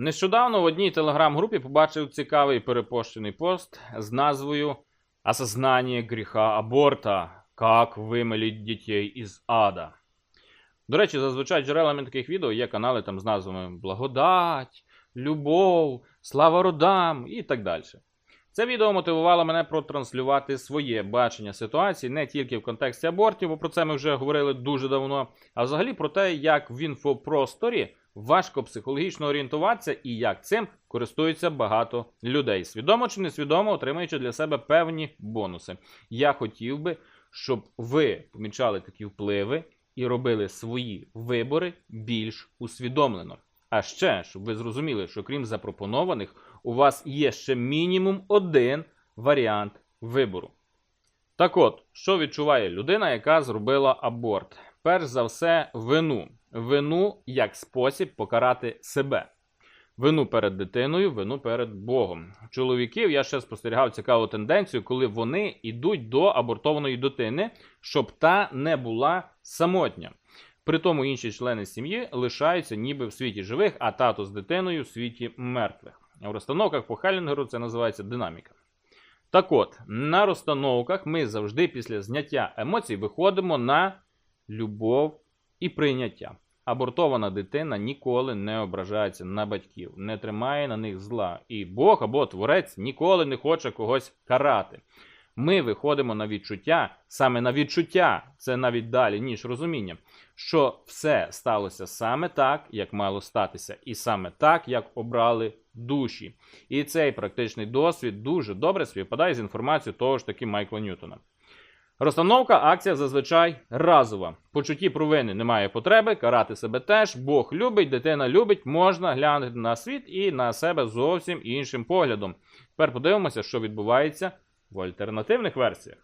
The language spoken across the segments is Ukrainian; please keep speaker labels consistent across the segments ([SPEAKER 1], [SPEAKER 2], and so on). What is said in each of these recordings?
[SPEAKER 1] Нещодавно в одній телеграм-групі побачив цікавий перепощений пост з назвою «Осознание гріха аборта. Как вимеліть дітей із ада. До речі, зазвичай джерелами таких відео є канали там з назвами Благодать, Любов, Слава родам і так далі. Це відео мотивувало мене протранслювати своє бачення ситуації не тільки в контексті абортів, бо про це ми вже говорили дуже давно, а взагалі про те, як в інфопросторі важко психологічно орієнтуватися і як цим користуються багато людей, свідомо чи несвідомо отримуючи для себе певні бонуси. Я хотів би, щоб ви помічали такі впливи і робили свої вибори більш усвідомлено. А ще, щоб ви зрозуміли, що крім запропонованих, у вас є ще мінімум один варіант вибору. Так от, що відчуває людина, яка зробила аборт? Перш за все, вину. Вину як спосіб покарати себе. Вину перед дитиною, вину перед Богом. Чоловіків я ще спостерігав цікаву тенденцію, коли вони йдуть до абортованої дитини, щоб та не була самотня. При тому інші члени сім'ї лишаються ніби в світі живих, а тато з дитиною в світі мертвих. В розстановках по Хелінгеру це називається динаміка. Так от, на розстановках ми завжди після зняття емоцій виходимо на любов і прийняття. Абортована дитина ніколи не ображається на батьків, не тримає на них зла. І Бог або творець ніколи не хоче когось карати. Ми виходимо на відчуття, саме на відчуття, це навіть далі, ніж розуміння, що все сталося саме так, як мало статися, і саме так, як обрали душі. І цей практичний досвід дуже добре співпадає з інформацією того ж таки Майкла Ньютона. Розстановка акція зазвичай разова. Почутті провини немає потреби, карати себе теж. Бог любить, дитина любить, можна глянути на світ і на себе зовсім іншим поглядом. Тепер подивимося, що відбувається в альтернативних версіях.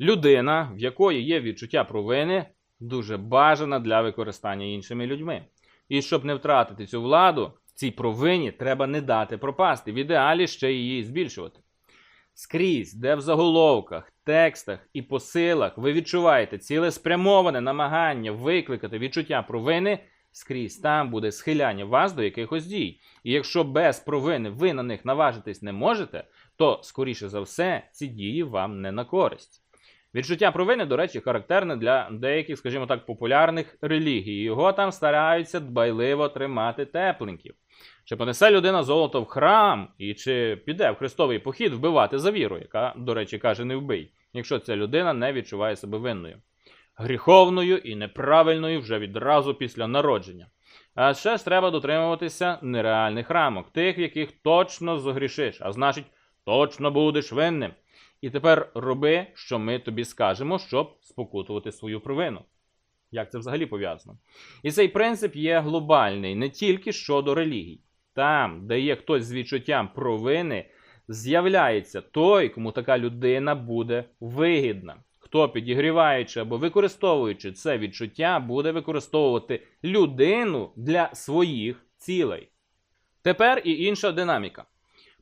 [SPEAKER 1] Людина, в якої є відчуття провини, дуже бажана для використання іншими людьми. І щоб не втратити цю владу, цій провині треба не дати пропасти, в ідеалі ще її збільшувати. Скрізь, де в заголовках, текстах і посилах ви відчуваєте цілеспрямоване намагання викликати відчуття провини, скрізь там буде схиляння вас до якихось дій. І якщо без провини ви на них наважитись не можете, то, скоріше за все, ці дії вам не на користь. Відчуття провини, до речі, характерне для деяких, скажімо так, популярних релігій. Його там стараються дбайливо тримати тепленьків. Чи понесе людина золото в храм, і чи піде в хрестовий похід вбивати за віру, яка, до речі, каже, не вбий, якщо ця людина не відчуває себе винною, гріховною і неправильною вже відразу після народження. А ще ж треба дотримуватися нереальних рамок, тих, в яких точно зогрішиш, а значить, точно будеш винним. І тепер роби, що ми тобі скажемо, щоб спокутувати свою провину. Як це взагалі пов'язано? І цей принцип є глобальний не тільки щодо релігій. Там, де є хтось з відчуттям провини, з'являється той, кому така людина буде вигідна. Хто, підігріваючи або використовуючи це відчуття, буде використовувати людину для своїх цілей. Тепер і інша динаміка.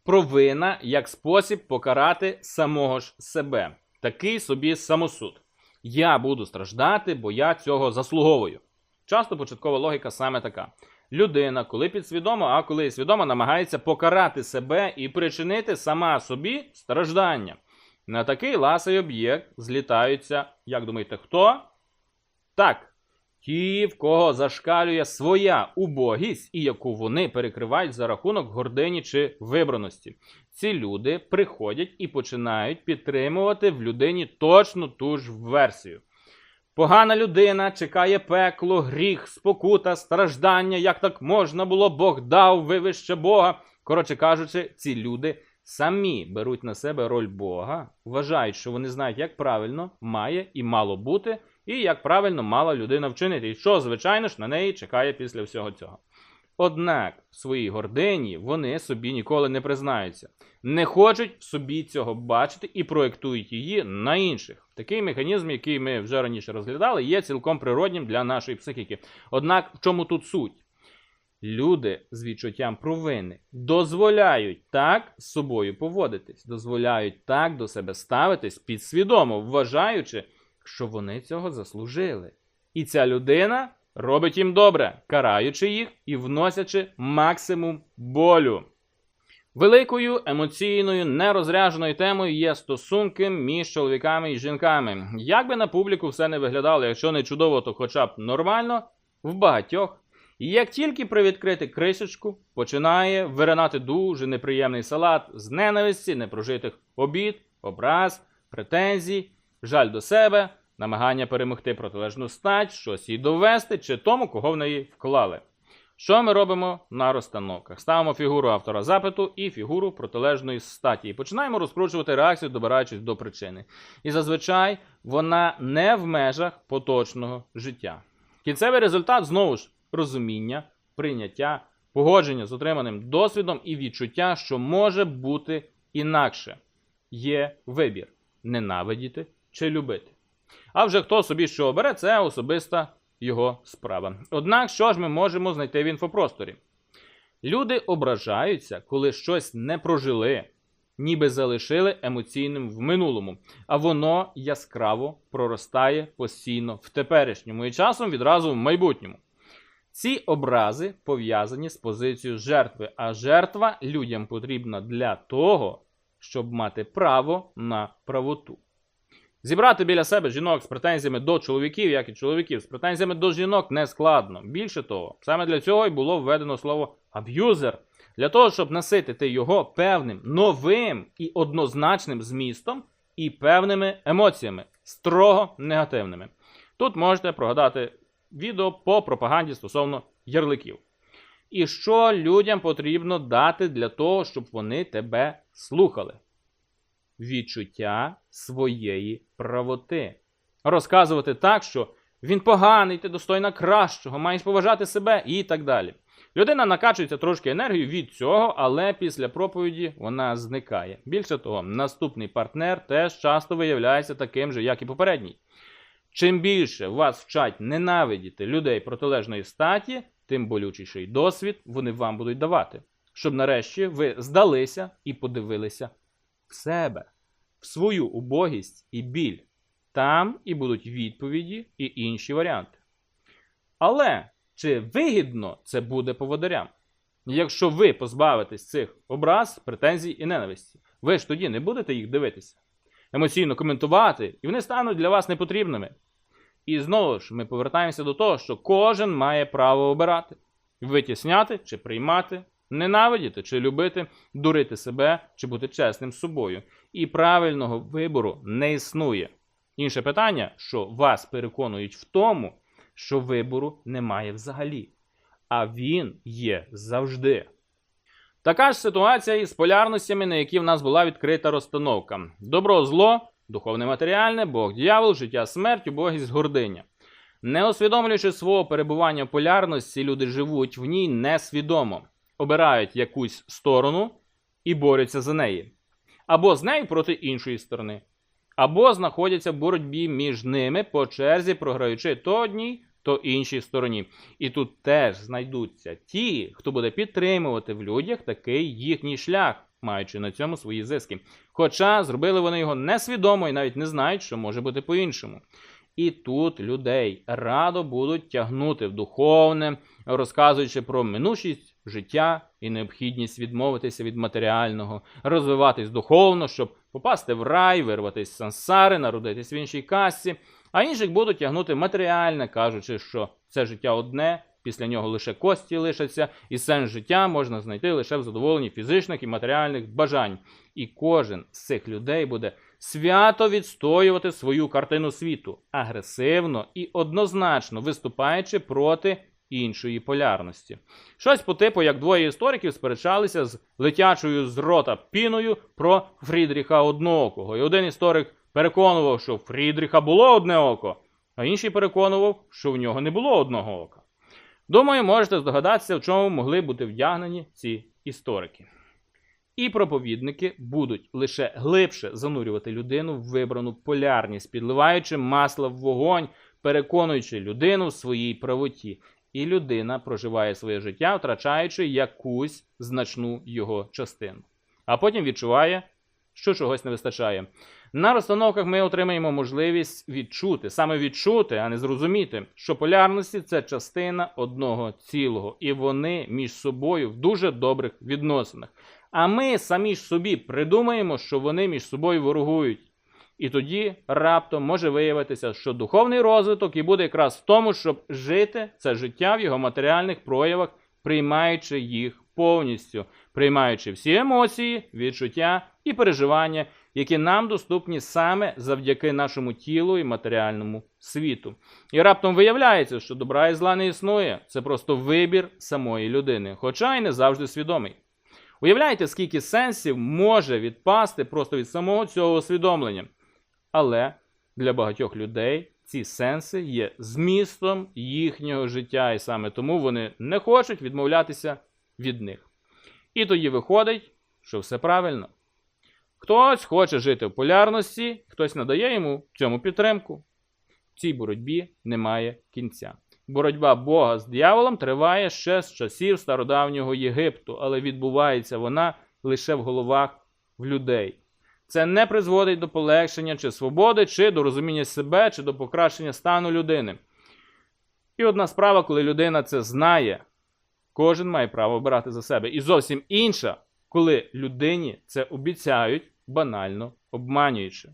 [SPEAKER 1] Провина як спосіб покарати самого ж себе. Такий собі самосуд. Я буду страждати, бо я цього заслуговую. Часто початкова логіка саме така. Людина, коли підсвідомо, а коли і свідомо, намагається покарати себе і причинити сама собі страждання. На такий ласий об'єкт злітаються, як думаєте, хто? Так, ті, в кого зашкалює своя убогість і яку вони перекривають за рахунок гордині чи вибраності. Ці люди приходять і починають підтримувати в людині точно ту ж версію. Погана людина чекає пекло, гріх, спокута, страждання, як так можна було, Бог дав вивище Бога. Коротше кажучи, ці люди самі беруть на себе роль Бога, вважають, що вони знають, як правильно має і мало бути, і як правильно мала людина вчинити, і що, звичайно ж, на неї чекає після всього цього. Однак в своїй гордині вони собі ніколи не признаються, не хочуть собі цього бачити і проєктують її на інших. Такий механізм, який ми вже раніше розглядали, є цілком природнім для нашої психіки. Однак в чому тут суть? Люди з відчуттям провини дозволяють так з собою поводитись, дозволяють так до себе ставитись підсвідомо, вважаючи, що вони цього заслужили. І ця людина робить їм добре, караючи їх і вносячи максимум болю. Великою емоційною нерозрядженою темою є стосунки між чоловіками і жінками. Як би на публіку все не виглядало, якщо не чудово, то хоча б нормально, в багатьох. І як тільки привідкрити кришечку, починає виринати дуже неприємний салат з ненависті, непрожитих обід, образ, претензій, жаль до себе, намагання перемогти протилежну стать, щось їй довести чи тому, кого в неї вклали. Що ми робимо на розстановках? Ставимо фігуру автора запиту і фігуру протилежної статі. І починаємо розкручувати реакцію, добираючись до причини. І зазвичай вона не в межах поточного життя. Кінцевий результат знову ж розуміння, прийняття, погодження з отриманим досвідом і відчуття, що може бути інакше. Є вибір ненавидіти чи любити. А вже хто собі що обере, це особиста його справа. Однак, що ж ми можемо знайти в інфопросторі? Люди ображаються, коли щось не прожили, ніби залишили емоційним в минулому, а воно яскраво проростає постійно в теперішньому і часом відразу в майбутньому. Ці образи пов'язані з позицією жертви, а жертва людям потрібна для того, щоб мати право на правоту. Зібрати біля себе жінок з претензіями до чоловіків, як і чоловіків з претензіями до жінок не складно. Більше того, саме для цього і було введено слово аб'юзер. Для того, щоб наситити його певним новим і однозначним змістом і певними емоціями, строго негативними. Тут можете прогадати відео по пропаганді стосовно ярликів. І що людям потрібно дати для того, щоб вони тебе слухали? Відчуття своєї правоти. Розказувати так, що він поганий, ти достойна кращого, маєш поважати себе і так далі. Людина накачується трошки енергією від цього, але після проповіді вона зникає. Більше того, наступний партнер теж часто виявляється таким же, як і попередній. Чим більше вас вчать ненавидіти людей протилежної статі, тим болючіший досвід вони вам будуть давати, щоб нарешті ви здалися і подивилися в себе, в свою убогість і біль. Там і будуть відповіді і інші варіанти. Але чи вигідно це буде поводарям? Якщо ви позбавитесь цих образ, претензій і ненависті, ви ж тоді не будете їх дивитися, емоційно коментувати, і вони стануть для вас непотрібними. І знову ж ми повертаємося до того, що кожен має право обирати, витісняти чи приймати, ненавидіти чи любити, дурити себе чи бути чесним з собою. І правильного вибору не існує. Інше питання, що вас переконують в тому, що вибору немає взагалі, а він є завжди. Така ж ситуація із полярностями, на які в нас була відкрита розстановка: добро, зло, духовне матеріальне, Бог, дьявол, життя, смерть, убогість, гординя. Не усвідомлюючи свого перебування в полярності, люди живуть в ній несвідомо, обирають якусь сторону і борються за неї, або з нею проти іншої сторони, або знаходяться в боротьбі між ними по черзі, програючи то одній, то іншій стороні. І тут теж знайдуться ті, хто буде підтримувати в людях такий їхній шлях, маючи на цьому свої зиски. Хоча зробили вони його несвідомо і навіть не знають, що може бути по-іншому. І тут людей радо будуть тягнути в духовне, розказуючи про минучість життя і необхідність відмовитися від матеріального, розвиватись духовно, щоб попасти в рай, вирватися з сансари, народитись в іншій касті. А інших будуть тягнути матеріальне, кажучи, що це життя одне, після нього лише кості лишаться, і сенс життя можна знайти лише в задоволенні фізичних і матеріальних бажань. І кожен з цих людей буде свято відстоювати свою картину світу, агресивно і однозначно виступаючи проти іншої полярності. Щось по типу, як двоє істориків сперечалися з летячою з рота піною про Фрідріха Одноокого. І один історик переконував, що Фрідріха було одне око, а інший переконував, що в нього не було одного ока. Думаю, можете здогадатися, в чому могли бути вдягнені ці історики. І проповідники будуть лише глибше занурювати людину в вибрану полярність, підливаючи масло в вогонь, переконуючи людину в своїй правоті. І людина проживає своє життя, втрачаючи якусь значну його частину. А потім відчуває, що чогось не вистачає. На розстановках ми отримаємо можливість відчути, саме відчути, а не зрозуміти, що полярності це частина одного цілого, і вони між собою в дуже добрих відносинах. А ми самі ж собі придумаємо, що вони між собою ворогують. І тоді раптом може виявитися, що духовний розвиток і буде якраз в тому, щоб жити це життя в його матеріальних проявах, приймаючи їх повністю, приймаючи всі емоції, відчуття і переживання, які нам доступні саме завдяки нашому тілу і матеріальному світу. І раптом виявляється, що добра і зла не існує. Це просто вибір самої людини, хоча й не завжди свідомий. Уявляєте, скільки сенсів може відпасти просто від самого цього усвідомлення. Але для багатьох людей ці сенси є змістом їхнього життя, і саме тому вони не хочуть відмовлятися від них. І тоді виходить, що все правильно. Хтось хоче жити в полярності, хтось надає йому цьому підтримку. В цій боротьбі немає кінця. Боротьба Бога з дияволом триває ще з часів стародавнього Єгипту, але відбувається вона лише в головах в людей. Це не призводить до полегшення чи свободи, чи до розуміння себе, чи до покращення стану людини. І одна справа, коли людина це знає, кожен має право обирати за себе. І зовсім інша, коли людині це обіцяють, банально обманюючи.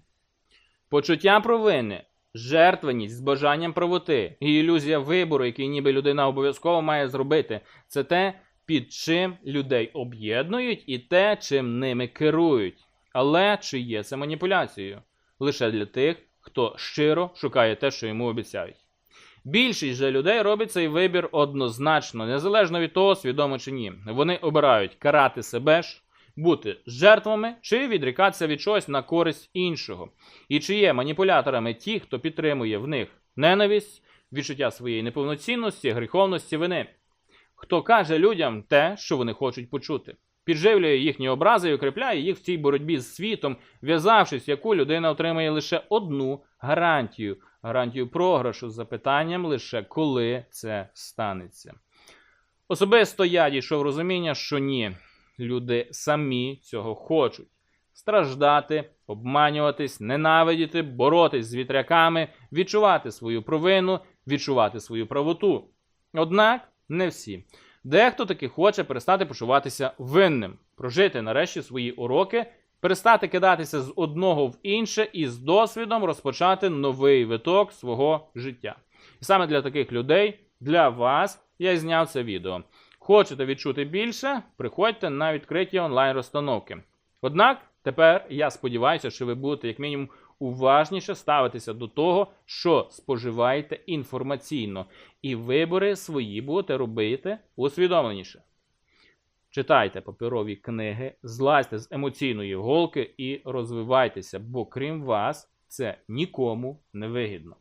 [SPEAKER 1] Почуття провини, жертвеність з бажанням правоти і ілюзія вибору, який ніби людина обов'язково має зробити, це те, під чим людей об'єднують, і те, чим ними керують. Але чи є це маніпуляцією? Лише для тих, хто щиро шукає те, що йому обіцяють. Більшість же людей робить цей вибір однозначно, незалежно від того, свідомо чи ні. Вони обирають карати себе ж, бути жертвами чи відрікатися від чогось на користь іншого. І чи є маніпуляторами ті, хто підтримує в них ненависть, відчуття своєї неповноцінності, гріховності вини, хто каже людям те, що вони хочуть почути підживлює їхні образи і укріпляє їх в цій боротьбі з світом, в'язавшись, яку людина отримає лише одну гарантію гарантію програшу з запитанням лише коли це станеться. Особисто я дійшов розуміння, що ні, люди самі цього хочуть. Страждати, обманюватись, ненавидіти, боротись з вітряками, відчувати свою провину, відчувати свою правоту. Однак не всі. Дехто таки хоче перестати почуватися винним, прожити нарешті свої уроки, перестати кидатися з одного в інше і з досвідом розпочати новий виток свого життя. І саме для таких людей, для вас, я зняв це відео. Хочете відчути більше? Приходьте на відкриті онлайн-розстановки. Однак тепер я сподіваюся, що ви будете як мінімум уважніше ставитися до того, що споживаєте інформаційно, і вибори свої будете робити усвідомленіше. Читайте паперові книги, злазьте з емоційної голки і розвивайтеся, бо крім вас, це нікому не вигідно.